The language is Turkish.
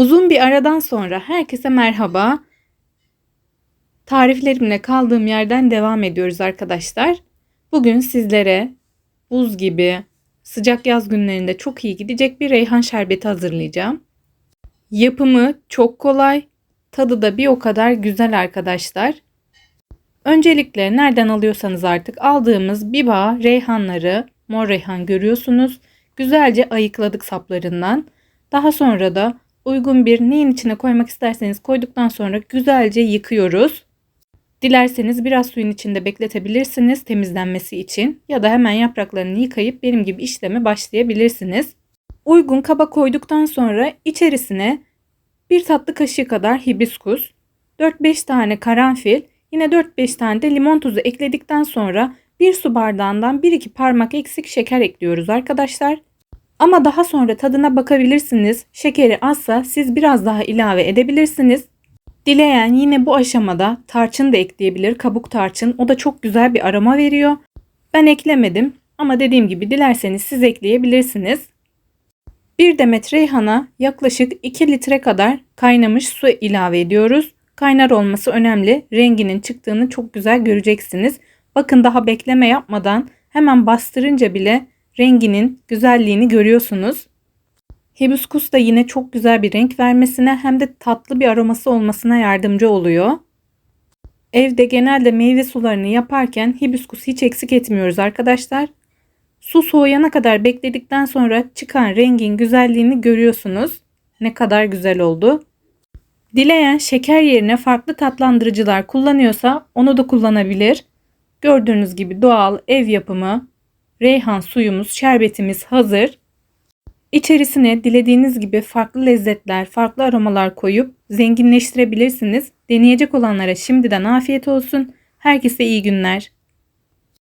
Uzun bir aradan sonra herkese merhaba. Tariflerimle kaldığım yerden devam ediyoruz arkadaşlar. Bugün sizlere buz gibi sıcak yaz günlerinde çok iyi gidecek bir reyhan şerbeti hazırlayacağım. Yapımı çok kolay, tadı da bir o kadar güzel arkadaşlar. Öncelikle nereden alıyorsanız artık aldığımız bir bağ reyhanları, mor reyhan görüyorsunuz. Güzelce ayıkladık saplarından. Daha sonra da uygun bir neyin içine koymak isterseniz koyduktan sonra güzelce yıkıyoruz. Dilerseniz biraz suyun içinde bekletebilirsiniz temizlenmesi için ya da hemen yapraklarını yıkayıp benim gibi işleme başlayabilirsiniz. Uygun kaba koyduktan sonra içerisine bir tatlı kaşığı kadar hibiskus, 4-5 tane karanfil, yine 4-5 tane de limon tuzu ekledikten sonra bir su bardağından 1-2 parmak eksik şeker ekliyoruz arkadaşlar. Ama daha sonra tadına bakabilirsiniz. Şekeri azsa siz biraz daha ilave edebilirsiniz. Dileyen yine bu aşamada tarçın da ekleyebilir. Kabuk tarçın. O da çok güzel bir aroma veriyor. Ben eklemedim ama dediğim gibi dilerseniz siz ekleyebilirsiniz. Bir demet reyhana yaklaşık 2 litre kadar kaynamış su ilave ediyoruz. Kaynar olması önemli. Renginin çıktığını çok güzel göreceksiniz. Bakın daha bekleme yapmadan hemen bastırınca bile renginin güzelliğini görüyorsunuz. Hibiskus da yine çok güzel bir renk vermesine hem de tatlı bir aroması olmasına yardımcı oluyor. Evde genelde meyve sularını yaparken hibiskus hiç eksik etmiyoruz arkadaşlar. Su soğuyana kadar bekledikten sonra çıkan rengin güzelliğini görüyorsunuz. Ne kadar güzel oldu. Dileyen şeker yerine farklı tatlandırıcılar kullanıyorsa onu da kullanabilir. Gördüğünüz gibi doğal ev yapımı reyhan suyumuz, şerbetimiz hazır. İçerisine dilediğiniz gibi farklı lezzetler, farklı aromalar koyup zenginleştirebilirsiniz. Deneyecek olanlara şimdiden afiyet olsun. Herkese iyi günler.